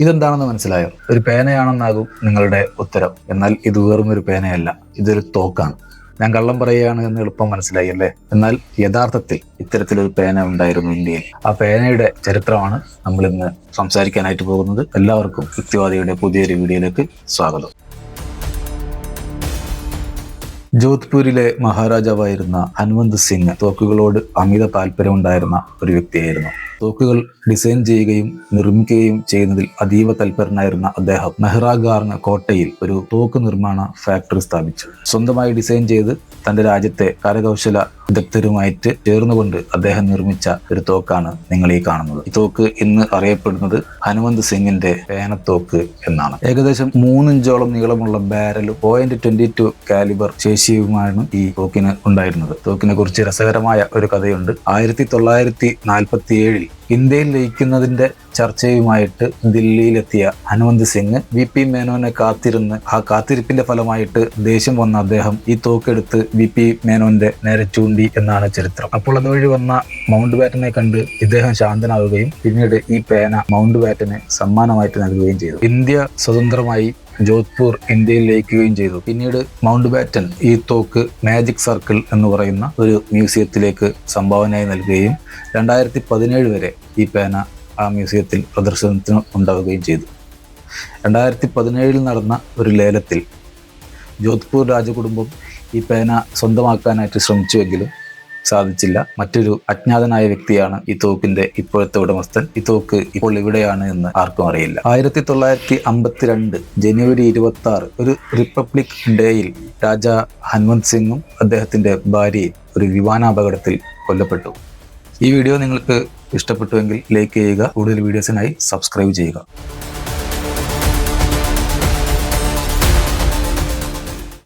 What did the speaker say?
ഇതെന്താണെന്ന് മനസ്സിലായോ? ഒരു പേനയാണെന്നാകും നിങ്ങളുടെ ഉത്തരം. എന്നാൽ ഇത് വെറും ഒരു പേനയല്ല ഇതൊരു തോക്കാണ്. ഞാൻ കള്ളം പറയുകയാണ് എന്ന് എളുപ്പം മനസ്സിലായി അല്ലേ? എന്നാൽ യഥാർത്ഥത്തിൽ ഇത്തരത്തിലൊരു പേന ഉണ്ടായിരുന്നു ഇന്ത്യയിൽ. ആ പേനയുടെ ചരിത്രമാണ് നമ്മൾ ഇന്ന് സംസാരിക്കാനായിട്ട് പോകുന്നത്. എല്ലാവർക്കും യുക്തിവാദിയുടെ പുതിയൊരു വീഡിയോയിലേക്ക് സ്വാഗതം. ജോധ്പൂരിലെ മഹാരാജാവായിരുന്ന ഹനുമന്ത് സിംഗ് തോക്കുകളോട് അമിത താല്പര്യമുണ്ടായിരുന്ന ഒരു വ്യക്തിയായിരുന്നു തോക്കുകൾ ഡിസൈൻ ചെയ്യുകയും നിർമ്മിക്കുകയും ചെയ്യുന്നതിൽ അതീവ തൽപരനായിരുന്ന അദ്ദേഹം. മെഹ്റാഗാർന്ന കോട്ടയിൽ ഒരു തോക്ക് നിർമ്മാണ ഫാക്ടറി സ്ഥാപിച്ചു. സ്വന്തമായി ഡിസൈൻ ചെയ്ത് തന്റെ രാജ്യത്തെ കരകൗശല വിദഗ്ധരുമായിട്ട് ചേർന്നുകൊണ്ട് അദ്ദേഹം നിർമ്മിച്ച ഒരു തോക്കാണ് നിങ്ങൾ ഈ കാണുന്നത്. ഈ തോക്ക് ഇന്ന് അറിയപ്പെടുന്നത് ഹനുമന്ത് സിംഗിന്റെ പേനത്തോക്ക് എന്നാണ്. ഏകദേശം മൂന്നിഞ്ചോളം നീളമുള്ള ബാരലും പോയിന്റ് ട്വന്റി ടു കാലിബർ ശേഷിയുമാണ് ഈ തോക്കിന് ഉണ്ടായിരുന്നത്. തോക്കിനെ കുറിച്ച് രസകരമായ ഒരു കഥയുണ്ട്. ആയിരത്തി തൊള്ളായിരത്തി നാൽപ്പത്തി ഏഴിൽ week. ഇന്ത്യയിൽ ലയിക്കുന്നതിന്റെ ചർച്ചയുമായിട്ട് ദില്ലിയിലെത്തിയ ഹനുമന്ത് സിംഗ് വി പി മേനോനെ കാത്തിരുന്ന് ആ കാത്തിരിപ്പിന്റെ ഫലമായിട്ട് ദേഷ്യം വന്ന അദ്ദേഹം ഈ തോക്കെടുത്ത് വി പി മേനോന്റെ നേരെ ചൂണ്ടി എന്നാണ് ചരിത്രം. അപ്പോൾ അതുവഴി വന്ന മൗണ്ട് ബാറ്റനെ കണ്ട് ഇദ്ദേഹം ശാന്തനാവുകയും പിന്നീട് ഈ പേന മൗണ്ട് ബാറ്റന് സമ്മാനമായിട്ട് നൽകുകയും ചെയ്തു. ഇന്ത്യ സ്വതന്ത്രമായി ജോധ്പൂർ ഇന്ത്യയിൽ ലയിക്കുകയും ചെയ്തു. പിന്നീട് മൗണ്ട് ബാറ്റൻ ഈ തോക്ക് മാജിക് സർക്കിൾ എന്ന് പറയുന്ന ഒരു മ്യൂസിയത്തിലേക്ക് സംഭാവനയായി നൽകുകയും രണ്ടായിരത്തി പതിനേഴ് വരെ ഈ പേന ആ മ്യൂസിയത്തിൽ പ്രദർശനത്തിന് ഉണ്ടാവുകയും ചെയ്തു. രണ്ടായിരത്തി പതിനേഴിൽ നടന്ന ഒരു ലേലത്തിൽ ജോധ്പൂർ രാജകുടുംബം ഈ പേന സ്വന്തമാക്കാനായിട്ട് ശ്രമിച്ചുവെങ്കിലും സാധിച്ചില്ല. മറ്റൊരു അജ്ഞാതനായ വ്യക്തിയാണ് ഈ തോക്കിന്റെ ഇപ്പോഴത്തെ ഉടമസ്ഥൻ. ഈ തോക്ക് ഇപ്പോൾ എവിടെയാണ് എന്ന് ആർക്കും അറിയില്ല. ആയിരത്തി തൊള്ളായിരത്തി അമ്പത്തിരണ്ട് ജനുവരി ഇരുപത്തി ആറ് ഒരു റിപ്പബ്ലിക് ഡേയിൽ രാജ ഹൻവന്ത് സിംഗും അദ്ദേഹത്തിന്റെ ഭാര്യയും ഒരു വിമാനാപകടത്തിൽ കൊല്ലപ്പെട്ടു. ഈ വീഡിയോ നിങ്ങൾക്ക് ഇഷ്ടപ്പെട്ടുവെങ്കിൽ ലൈക്ക് ചെയ്യുക. കൂടുതൽ വീഡിയോസിനായി സബ്സ്ക്രൈബ് ചെയ്യുക.